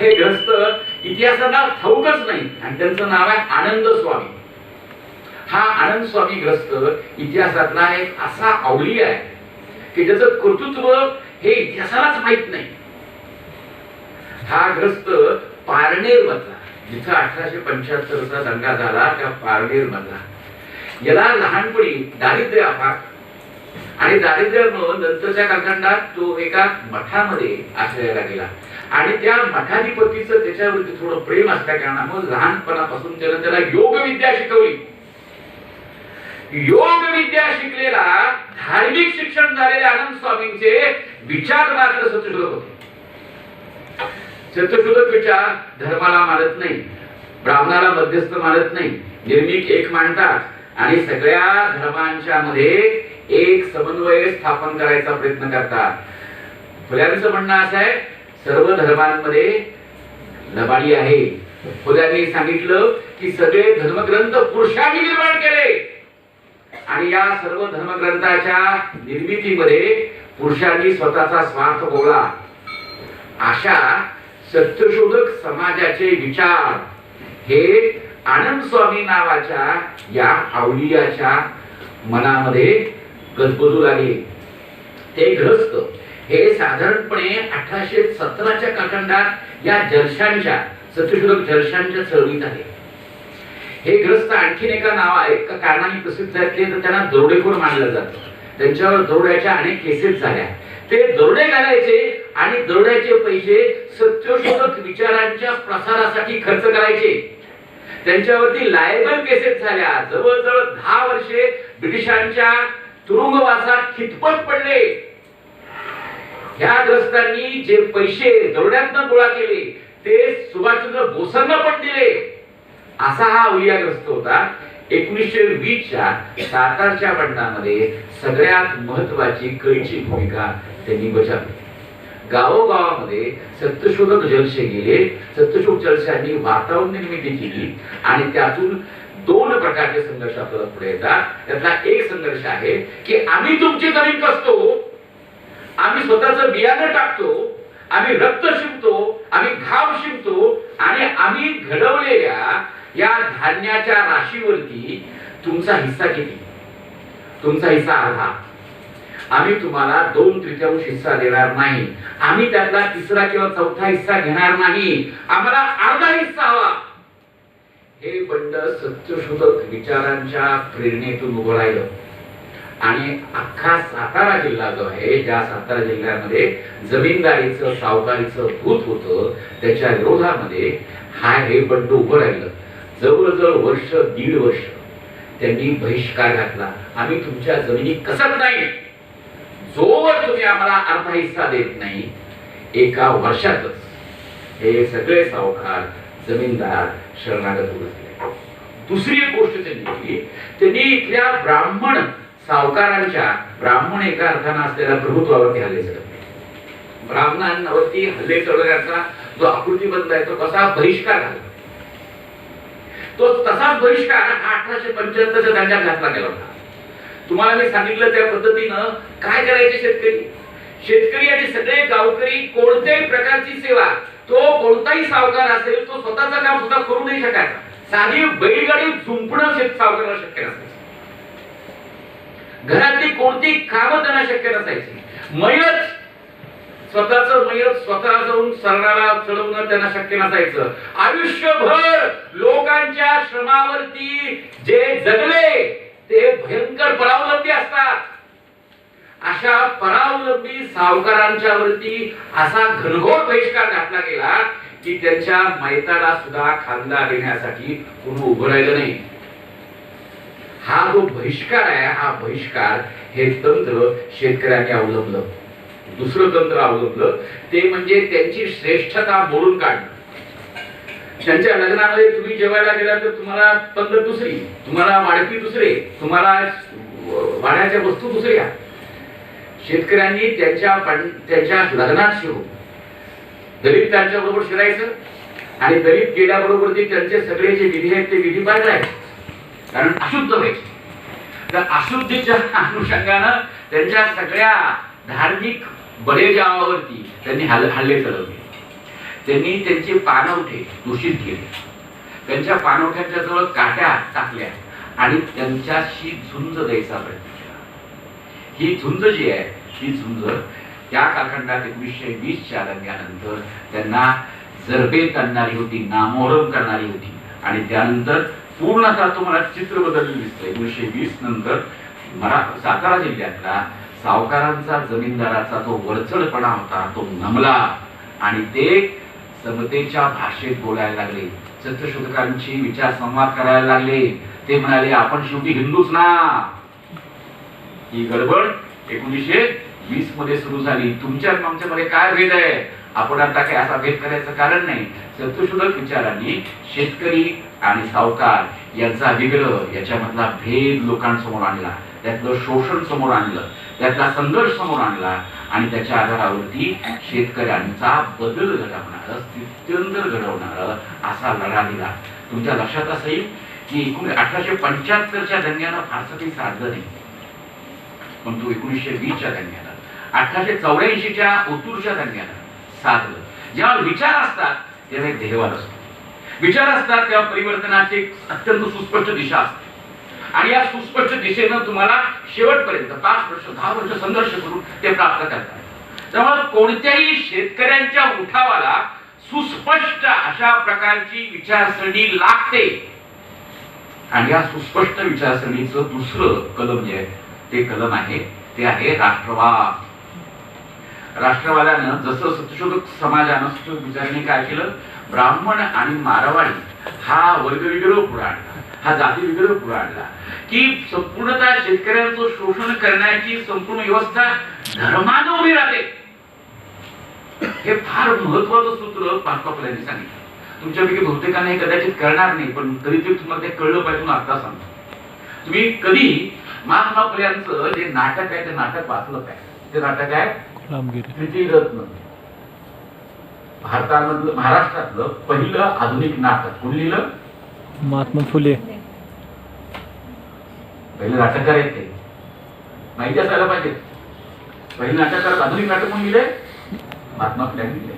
हे ग्रस्त इतिहासाला ठाऊकच नाही. आणि त्यांचं नाव आहे आनंद स्वामी. हा आनंद स्वामी ग्रस्त इतिहासातला एक असा अवली आहे की ज्याचं कर्तृत्व हे इतिहासालाच माहीत नाही. हा ग्रस्त पारनेर मधला जिथं अठराशे पंच्याहत्तरचा दंगा झाला त्या पारनेर मधला याला लहानपणी दारिद्र्य अफाट आणि दारिद्र्यामुळं नंतरच्या कालखंडात तो एका मठामध्ये आश्रयाला गेला. आणि त्या मठाधिपतीचं त्याच्यावरती थोडं प्रेम असल्या कारणामुळे लहानपणापासून त्यानं त्याला योग विद्या शिकवली. योग विद्या शिकलेला धार्मिक शिक्षण झालेले आनंद स्वामींचे विचार मात्र सत्यशोधक होते. सत्यशोधक विचार धर्माला मानत नाही ब्राह्मणाला मध्यस्थ मानत नाही निर्मिक एक मांडतात आणि सगळ्या धर्मांच्या मध्ये एक समन्वय स्थापन करायचा प्रयत्न करतात. फुल्यांचं म्हणणं असं आहे सर्व धर्मांमध्ये लबाडी आहे. फुल्यांनी सांगितलं की सगळे धर्मग्रंथ पुरुषांनी निर्माण केले. आणि या सर्व धर्मग्रंथाच्या निर्मितीमध्ये पुरुषांनी स्वतःचा स्वार्थ बोला अशा सत्यशोधक समाजाचे विचार हे आनंद स्वामी नावाच्या या आवलियाच्या मनामध्ये गजबजू लागले ते ग्रस्त. हे साधारणपणे अठराशे सतराच्या कालखंडात या जलशांच्या सत्यशोधक जलशांच्या चळवळीत आले. हे ग्रस्त आणखीन एका नावा एका कारणाने प्रसिद्ध आहेत ते तर त्यांना दरोडेखोर मानलं जातं. त्यांच्यावर दरोड्याच्या अनेक केसेस झाल्या. ते दरोडे घालायचे आणि दरोड्याचे पैसे सत्यशोधक विचारांच्या प्रसारासाठी खर्च करायचे. त्यांच्यावरती लायबल केसेस झाल्या. जवळजवळ दहा वर्षे ब्रिटिशांच्या तुरुंगवासात खितपत पडले. ह्या ग्रस्तांनी जे पैसे दरोड्यातनं गोळा केले ते सुभाषचंद्र बोसांना पण दिले. असा हा अवलियाग्रस्त होता. एकोणीसशे वीसच्या सातारच्या बंडामध्ये सगळ्यात महत्वाची कळीची भूमिका त्यांनी बजावली. गावोगावामध्ये सत्यशोधक जलसे गेले. सत्यशोधक जलशांनी वातावरण निर्मिती केली आणि त्यातून दोन प्रकारचे संघर्ष आपल्याला पुढे येतात. त्यातला एक संघर्ष आहे की आम्ही तुमची जमीन कसतो? आम्ही स्वतःच बियाणं टाकतो. आम्ही रक्त शिंपतो. आम्ही घाव शिंपतो. आणि आम्ही घडवलेल्या या धान्याच्या राशीवरती तुमचा हिस्सा किती? तुमचा हिस्सा अर्धा. आम्ही तुम्हाला दोन तृतीयांश हिस्सा देणार नाही. आम्ही त्यातला तिसरा किंवा चौथा हिस्सा घेणार नाही. आम्हाला अर्धा हिस्सा हवा. हे बंड सत्यशोधक विचारांच्या प्रेरणेतून उभं राहिलं. आणि अख्खा सातारा जिल्हा जो आहे ज्या सातारा जिल्ह्यामध्ये जमीनदारीचं सावकारीचं भूत होतं त्याच्या विरोधामध्ये हा हे बंड उभं राहिलं. जवळजवळ वर्ष दीड वर्ष त्यांनी बहिष्कार घातला. आम्ही तुमच्या जमिनी कसत नाही जोवर तुम्ही आम्हाला अर्धा हिस्सा देत नाही एका वर्षातच हे सगळे सावकार जमीनदार शरणागत होत गेले दुसरी एक गोष्ट त्यांनी केली त्यांनी इथल्या ब्राह्मण सावकारांच्या ब्राह्मण एका अर्थानं असलेल्या प्रभुत्वावरती हल्ले चढवले. ब्राह्मणांवरती हल्ले चढवण्याचा जो आकृतीबंध आहे तो कसा बहिष्कार झाला. तो तसाच बहिष्कार हा अठराशे पंच्याहत्तरच्या दंड्यात घातला गेला होता. तुम्हाला मी सांगितलं त्या पद्धतीनं काय करायचे शेतकरी? शेतकरी आणि सगळे गावकरी कोणत्याही प्रकारची सेवा तो कोणताही सावकार असेल तो स्वतःचं काम सुद्धा करू नाही शकायचा. साधी बैलगाडी झुंपणं सावकाराला शक्य नसायचं. घरातली कोणती कामं त्यांना शक्य नसायची. मयच स्वतःच मयत स्वतः जाऊन सरणाला चढवणं त्यांना शक्य नसायचं. आयुष्यभर लोकांच्या श्रमावरती जे जगले ते भयंकर परावलंबी असतात. अशा परावलंबी सावकारांच्या वरती असा घनघोर बहिष्कार घातला गेला की त्यांच्या मैताला सुद्धा खांदा देण्यासाठी कुणी उभं राहिलं नाही. हा जो बहिष्कार आहे हा बहिष्कार हे तंत्र शेतकऱ्यांनी अवलंबलं. दुसरं तंत्र अवलंबलं ते म्हणजे त्यांची श्रेष्ठता मोडून काढणं. त्यांच्या लग्नामध्ये तुम्ही जेवायला गेला तर तुम्हाला पंगत दुसरी तुम्हाला वाढपी दुसरे तुम्हाला वाण्याच्या वस्तू दुसऱ्या. शेतकऱ्यांनी त्यांच्या त्यांच्या लग्नात शिरू दलित त्यांच्या बरोबर शिरायचं आणि दलित गेल्याबरोबर ते त्यांचे सगळे जे विधी आहेत ते विधी पाहिजे आहेत कारण अशुद्ध व्हायचे. तर अशुद्धीच्या अनुषंगानं त्यांच्या सगळ्या धार्मिक बडेजावावरती त्यांनी हल हल्ले चढवले. त्यांनी त्यांचे पानवठे दूषित केले. त्यांच्या पानवठ्याच्या जवळ काट्या टाकल्या आणि त्यांच्याशी झुंज द्यायचा प्रयत्न. ही झुंज जी आहे ही झुंज त्या कालखंडात एकोणीसशे वीसच्या दंग्यानंतर त्यांना जरबेत आणणारी होती नामोहरम करणारी होती. आणि त्यानंतर पूर्णतः तुम्हाला चित्र बदललेलं दिसतं एकोणीसशे वीस नंतर मरा सातारा जिल्ह्यातला सावकारांचा जमीनदाराचा तो वरचढपणा होता तो नमला. आणि ते समतेच्या भाषेत बोलायला लागले. सत्यशोधकांची विचार संवाद करायला लागले. ते म्हणाले आपण शेवटी हिंदूच ना. ही गडबड एकोणीसशे वीसमध्ये सुरू झाली. तुमच्या आमच्यामध्ये काय भेद आहे? आपण आता काही असा भेद करायचं कारण नाही. सत्यशोधक विचारांनी शेतकरी आणि सावकार यांचा विग्रह याच्यामधला भेद लोकांसमोर आणला. त्यातलं शोषण समोर आणलं. त्यातला संघर्ष समोर आणला. आणि त्याच्या आधारावरती शेतकऱ्यांचा बदल घडवणार स्थित्यंतर घडवणार असा लढा दिला. तुमच्या लक्षात असेल की एकूण अठराशे पंच्याहत्तरच्या दंग्यानं फारसं काही साधलं नाही. पण तो एकोणीसशे वीसच्या दंग्यानं अठराशे चौऱ्याऐंशीच्या ओतूरच्या दंग्यानं साधलं. जेव्हा विचार असतात तेव्हा एक देहवाद असतो विचार असतात तेव्हा परिवर्तनाची अत्यंत सुस्पष्ट दिशा असते. आणि या सुस्पष्ट दिशेनं तुम्हाला शेवटपर्यंत पाच वर्ष दहा वर्ष संघर्ष करून ते प्राप्त करतात त्यामुळे कोणत्याही शेतकऱ्यांच्या उठावाला सुस्पष्ट अशा प्रकारची विचारसरणी लागते. आणि या सुस्पष्ट विचारसरणीचं दुसरं कलम जे आहे ते कलम आहे ते आहे राष्ट्रवाद. राष्ट्रवादानं जसं सत्यशोधक समाजानं सत्यशोधक विचारांनी काय केलं? ब्राह्मण आणि मारवाडी हा वर्गविग्रह पुढे आणला हा जाती विग्रह पुढे आणला. की संपूर्णतः शेतकऱ्यांचं शोषण करण्याची संपूर्ण व्यवस्था धर्मानं उभी राहते. हे फार महत्वाचं सूत्र पाचपापला सांगितलं. तुमच्यापैकी बहुतेकांना हे कदाचित कळणार नाही पण तरी तुम्हाला ते कळलं पाहिजे म्हणून आता सांगतो. तुम्ही कधी महात्मा फुल्यांचं जे नाटक आहे ते नाटक वाचलं पाहिजे ते नाटक आहे प्रीतिरत्न भारतामधलं महाराष्ट्रातलं पहिलं आधुनिक नाटक. कोण लिहिलं? महात्मा फुले. पहिले नाटककार आहेत ते. माहिती असायला पाहिजे. पहिले नाटककार आधुनिक नाटक कोण लिहिले? महात्मा फुल्यांनी लिहिले.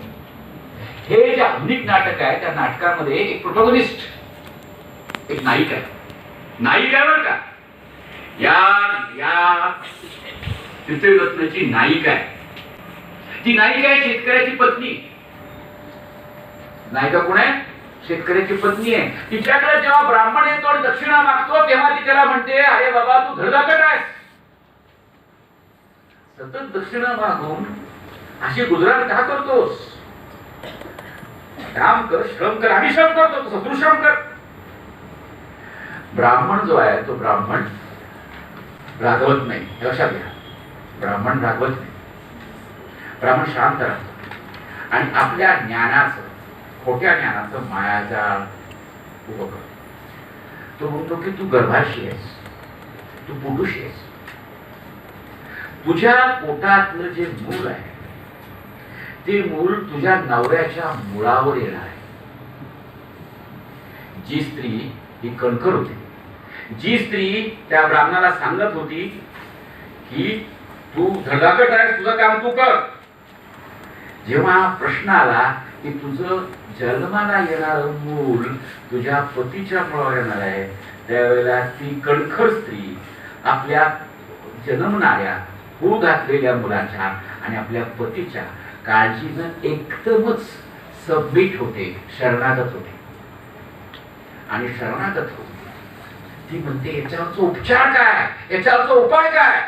हे जे आधुनिक नाटक आहे त्या नाटकामध्ये एक प्रोटोगनिस्ट एक नायिका. आहे नायिका आहे बरं का? या या. चित्ररत्नाची नायिका आहे. ती नायिका आहे शेतकऱ्याची पत्नी. नायिका कोण आहे? शेतकऱ्याची पत्नी आहे. तिच्याकडे जेव्हा ब्राह्मण येतो आणि दक्षिणा मागतो तेव्हा ती त्याला म्हणते अरे बाबा तू धडधाकट आहेस. सतत दक्षिणा मागून अशी गुजरात का करतोस? काम कर श्रम कर आम्ही श्रम करतो सदृश्रम कर. ब्राह्मण जो आहे तो ब्राह्मण रागवत नाही. हे लक्षात घ्या. ब्राह्मण रागवत नाही. ब्राह्मण शांत राहतो. आणि आपल्या ज्ञानाचं खोट्या ज्ञानाचं मायाचा उभं करतो. तो म्हणतो की तू गर्भाशी आहेस. तू पुरुषी आहेस. तुझ्या पोटातलं जे मूल आहे ते मूल तुझ्या नवऱ्याच्या मुळावर येणार आहे. जी स्त्री ही कणकर होती. जी स्त्री त्या ब्राह्मणाला सांगत होती की तू धडाकट आहेस तुझं काम तू कर. जेव्हा प्रश्न आला की तुझं जन्माला येणार मूल तुझ्या पतीच्या मुळावर येणार आहे त्यावेळेला ती कणखर स्त्री आपल्या जन्मणाऱ्या हू घातलेल्या मुलाच्या आणि आपल्या पतीच्या काळजीनं एकदमच सबमिट होते शरणागत होते. आणि शरणागत होते ती म्हणते याच्यावरचा उपचार काय? याच्यावरचा उपाय काय?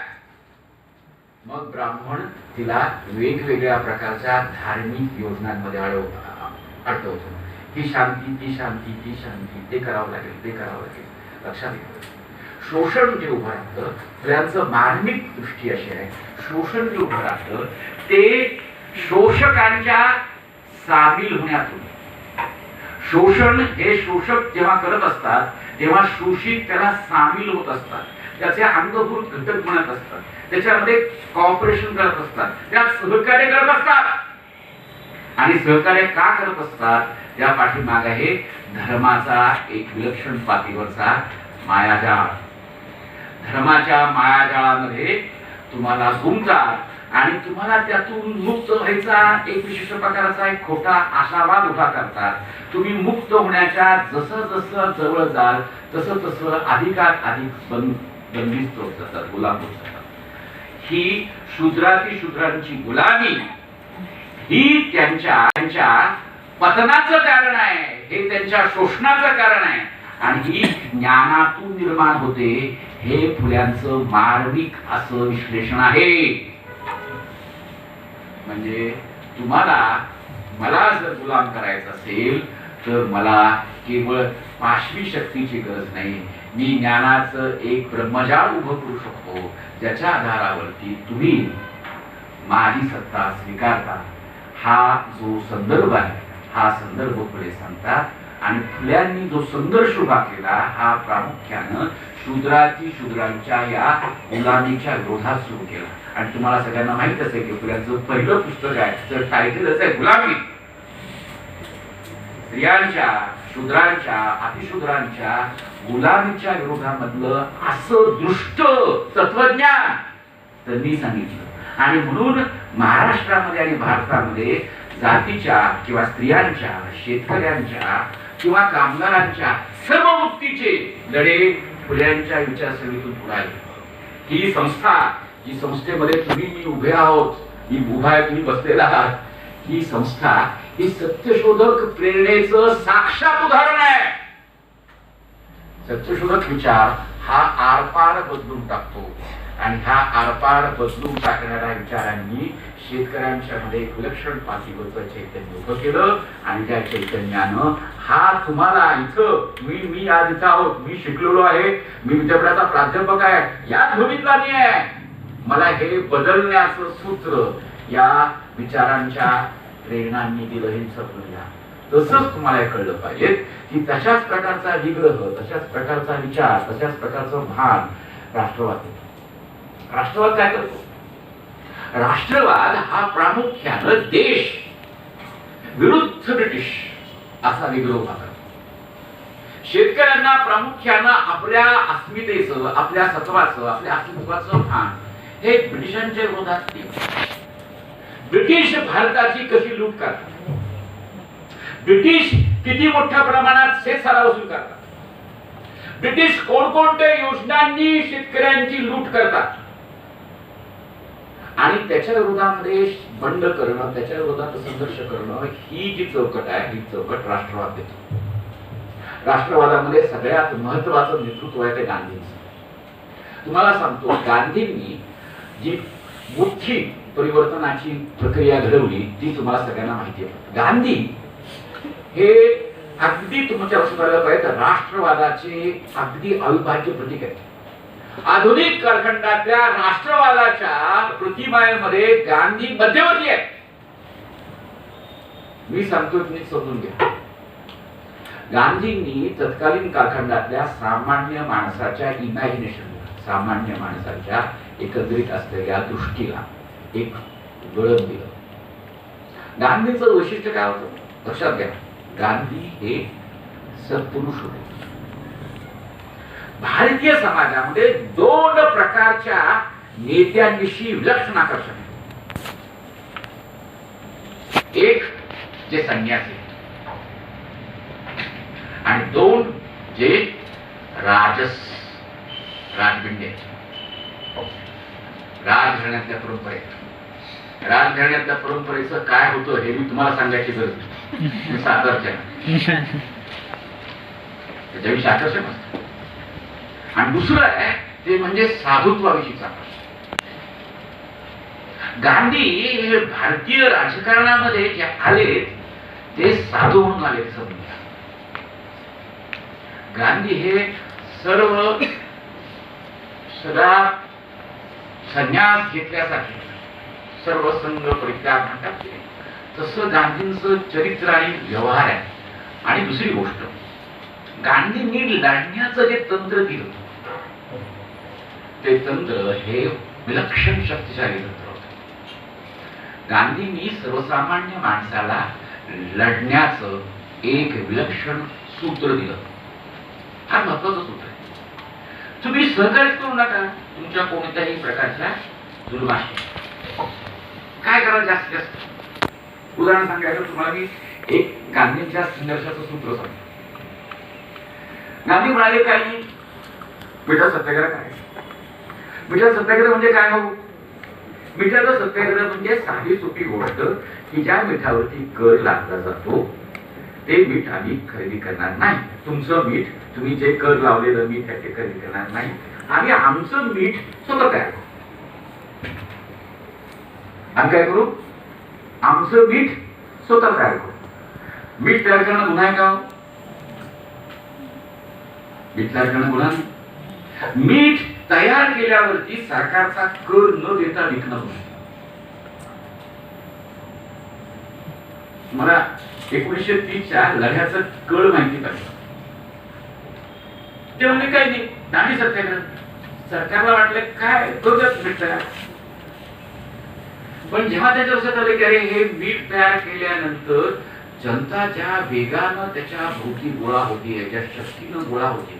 मग ब्राह्मण तिला वेगवेगळ्या प्रकारच्या धार्मिक योजनांमध्ये अडव अडकवतो ही शांती ती शांती ती शांती. ते करावं लागेल ते करावं लागेल. लक्षात घ्या शोषण जे उभं राहतं त्यांचं मार्मिक दृष्टी अशी आहे. शोषण जे उभं राहतं ते शोषकांच्या सामील होण्यातून. शोषण हे शोषक जेव्हा करत असतात तेव्हा शोषित त्याला सामील होत असतात त्याचे अंगभूत घटक बनत असतात त्याच्यामध्ये कॉपरेशन करत असतात त्या सहकार्य करत असतात. आणि सहकार्य का करत असतात? त्या पाठीमाग आहे धर्माचा एक विलक्षण पातळीवरचा मायाजाळ. धर्माच्या मायाजाळामध्ये तुम्हाला गुंगतात आणि तुम्हाला त्यातून मुक्त व्हायचा एक विशिष्ट प्रकारचा एक खोटा आशावाद उभा करतात. तुम्ही मुक्त होण्याच्या जसं जसं जवळ जाल तसं तसं अधिकात अधिक बंद बंदिस्त होत जातात गुलाम होत जातात. ही शूद्राती शूद्रांची गुलामी ही त्यांच्या त्यांच्या पतनाचं कारण आहे हे त्यांच्या शोषणाचं कारण आहे. आणि ही ज्ञानातून निर्माण होते हे फुल्यांचं मार्मिक असं विश्लेषण आहे. म्हणजे तुम्हाला मला जर गुलाम करायचं असेल तर मला केवळ पाशवी शक्तीची गरज नाही. मी ज्ञानाचं एक ब्रह्मजाळ उभं करू शकतो ज्याच्या आधारावरती तुम्ही माझी सत्ता स्वीकारता. हा जो संदर्भ आहे हा संदर्भ पुढे सांगतात. आणि फुल्यांनी जो संघर्ष उभा केला हा प्रामुख्यानं शूद्राची शूद्रांच्या या गुलामीच्या विरोधात सुरू केला. आणि तुम्हाला सगळ्यांना माहीत असेल की फुल्यांचं पहिलं पुस्तक आहे तर टायटलच आहे गुलामी. स्त्रियांच्या शूद्रांच्या अतिशूद्रांच्या गुलामीच्या विरोधामधलं असं दृष्ट तत्वज्ञान त्यांनी सांगितलं. आणि म्हणून महाराष्ट्रामध्ये आणि भारतामध्ये जातीच्या किंवा स्त्रियांच्या शेतकऱ्यांच्या किंवा कामगारांच्या सर्व मुक्तीचे लढे फुल्यांच्या विचारसरणीतून पुढाले ही संस्था ही संस्थेमध्ये तुम्ही मी उभे आहोत ही उभा आहे तुम्ही बसलेला आहात. ही संस्था ही सत्यशोधक प्रेरणेचं साक्षात उदाहरण आहे. सत्यशोधक विचार हा आरपार बदलून टाकतो. आणि हा आरपार बदलून टाकणाऱ्या विचारांनी शेतकऱ्यांच्या मध्ये एक विलक्षण पातळीवरचं चैतन्य उभं केलं आणि त्या चैतन्यानं हा तुम्हाला इथं मी मी आज इथं आहोत मी शिकलेलो आहे मी विद्यापीठाचा प्राध्यापक आहे या भूमीतला मी आहे. मला हे बदलण्याचं सूत्र या विचारांच्या प्रेरणांनी दिलं हे समजून घ्या तसंच तुम्हाला कळलं पाहिजे की तशाच प्रकारचा विग्रह तशाच प्रकारचा विचार तशाच प्रकारचं भान राष्ट्रवाद. राष्ट्रवाद काय करतो? राष्ट्रवाद हा प्रामुख्यानं देश विरुद्ध ब्रिटिश असा विग्रह उभा शेतकऱ्यांना प्रामुख्यानं आपल्या अस्मितेचं आपल्या सत्वाचं आपल्या अस्तित्वाचं भान हे ब्रिटिशांच्या विरोधात ब्रिटिश भारताची कशी लूट करतात? ब्रिटिश किती मोठ्या प्रमाणात शेतसारा वसूल करतात? ब्रिटिश कोणकोणत्या योजनांनी शेतकऱ्यांची लूट करतात? आणि त्याच्या विरोधामध्ये बंड करणं त्याच्या विरोधात संघर्ष करणं ही जी चौकट आहे ही चौकट राष्ट्रवाद देतो. राष्ट्रवादामध्ये सगळ्यात महत्वाचं नेतृत्व आहे ते गांधींचं. तुम्हाला सांगतो गांधींनी जी मोठी परिवर्तनाची प्रक्रिया घडवली ती तुम्हाला सगळ्यांना माहिती आहे. गांधी हे अगदी तुमच्या लक्षात आलं पाहिजे राष्ट्रवादाचे अगदी अविभाज्य प्रतीक आहे आधुनिक कालखंडातल्या राष्ट्रवादाच्या प्रतिमांमध्ये गांधी मध्यवर्ती आहे मी सांगतो तुम्ही समजून घ्या. गांधींनी तत्कालीन कालखंडातल्या सामान्य माणसाच्या इमॅजिनेशनला सामान्य माणसाच्या एकत्रित असलेल्या दृष्टीला एक वळण दिलं. गांधीचं वैशिष्ट्य काय होतं? लक्षात घ्या. गांधी हे सत्पुरुष होते. भारतीय समाजामध्ये दोन प्रकारच्या नेत्यांविषयी विलक्षण आकर्षण आहे. एक जे संन्यासी आणि दोन जे राजस राजबिंडे राजघराण्यातल्या परंपरेत. राजघराण्यातल्या परंपरेचं काय होतं हे मी तुम्हाला सांगायची गरज सादरच्या त्याच्याविषयी आकर्षण असतं. आणि दुसरं आहे ते म्हणजे साधुत्वाविषयीचा प्रश्न. गांधी हे भारतीय राजकारणामध्ये जे आले ते साधू म्हणून आले समजून गांधी हे सर्व सदा संन्यास घेतल्यासाठी सर्व संघ परित्याग म्हणतात ते. तसं गांधींचं चरित्र आणि व्यवहार आहे. आणि दुसरी गोष्ट गांधींनी लढण्याचं जे तंत्र दिलं ते तंत्र हे विलक्षण शक्तिशाली तंत्र होत. गांधींनी सर्वसामान्य माणसाला लढण्याचं एक विलक्षण सूत्र दिलं. फार महत्वाचं सूत्र आहे. तुम्ही सहकार्य करू नका तुमच्या कोणत्याही प्रकारच्या जुलमाशी काय करावं जास्तीत जास्त? उदाहरण सांगायचं तुम्हाला मी एक गांधींच्या संघर्षाचं सूत्र सांगतो. गांधी म्हणाले काही मिठा सत्याग्रह काय मिठा सत्याग्रह म्हणजे काय हो मिठाचा सत्याग्रह म्हणजे साधी सोपी गोष्ट की ज्या मिठावरती कर लागला जातो ते मीठ आम्ही खरेदी करणार नाही. तुमचं मीठ तुम्ही जे कर लावलेलं मीठ आहे ते खरेदी करणार नाही. आम्ही आमचं मीठ स्वतः तयार करू. आम्ही काय करू? आमचं मीठ स्वतः तयार करू. मीठ तयार करणं गुन्हा आहे का हो? मीठ मीठ तयार केल्यावरती सरकारचा कर न देता विकणं मला एकोणीसशे तीसच्या लढ्याचं कळ माहिती पाहिजे. ते म्हणजे काही नाही. दांडी सत्याग्रह. सरकारला वाटलं काय करूयात मीठ तयार? पण जेव्हा त्याच्या लक्षात आलं की अरे हे मीठ तयार केल्यानंतर जनता ज्या वेगानं त्याच्या भोवती गोळा होती ज्या शक्तीनं गोळा होती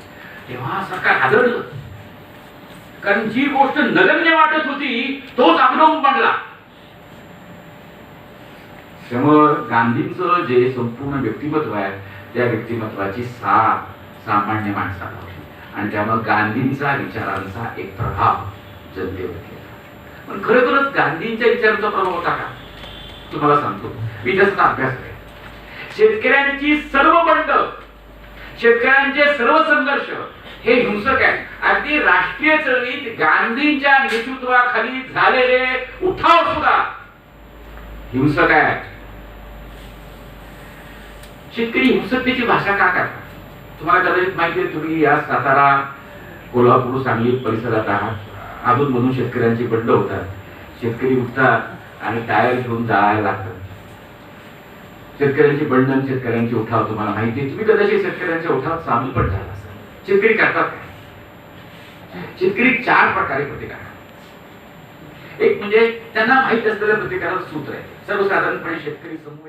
तेव्हा सरकार हादरलं. कारण जी गोष्ट नगण्य वाटत होती तोच अग्नवून बनला. त्यामुळं गांधींचं जे संपूर्ण व्यक्तिमत्व आहे त्या व्यक्तिमत्वाची साथ सामान्य माणसाला होती. आणि त्यामुळे गांधींचा विचारांचा एक प्रभाव जनतेवरती पण खरोखरच गांधींच्या विचारांचा प्रभाव होता का? तुम्हाला सांगतो. मी त्याचा अभ्यास करेन. शेतकऱ्यांची सर्व बंड शेतकऱ्यांचे सर्व संघर्ष हे हिंसक आहे. अगदी राष्ट्रीय चळवळीत गांधींच्या नेतृत्वाखाली झालेले उठाव सुद्धा हिंसक आहे. शेतकरी हिंसकतेची भाषा का करतात? तुम्हाला कदाचित माहिती तुम्ही या सातारा कोल्हापूर सांगली परिसरात आहात. अजून मधून शेतकऱ्यांची बंड होतात. शेतकरी उठतात आणि टायर घेऊन जायला लागतात. शेतकऱ्यांची बंडन शेतकऱ्यांची उठाव तुम्हाला माहिती तुम्ही कदाचित शेतकऱ्यांच्या उठावात सामील पण झाला शेतकरी करतात काय शेतकरी चार प्रकारे प्रतिकार करतात. एक म्हणजे त्यांना माहीत असलेल्या प्रतिकाराचं सूत्र आहे सर्वसाधारणपणे शेतकरी समूह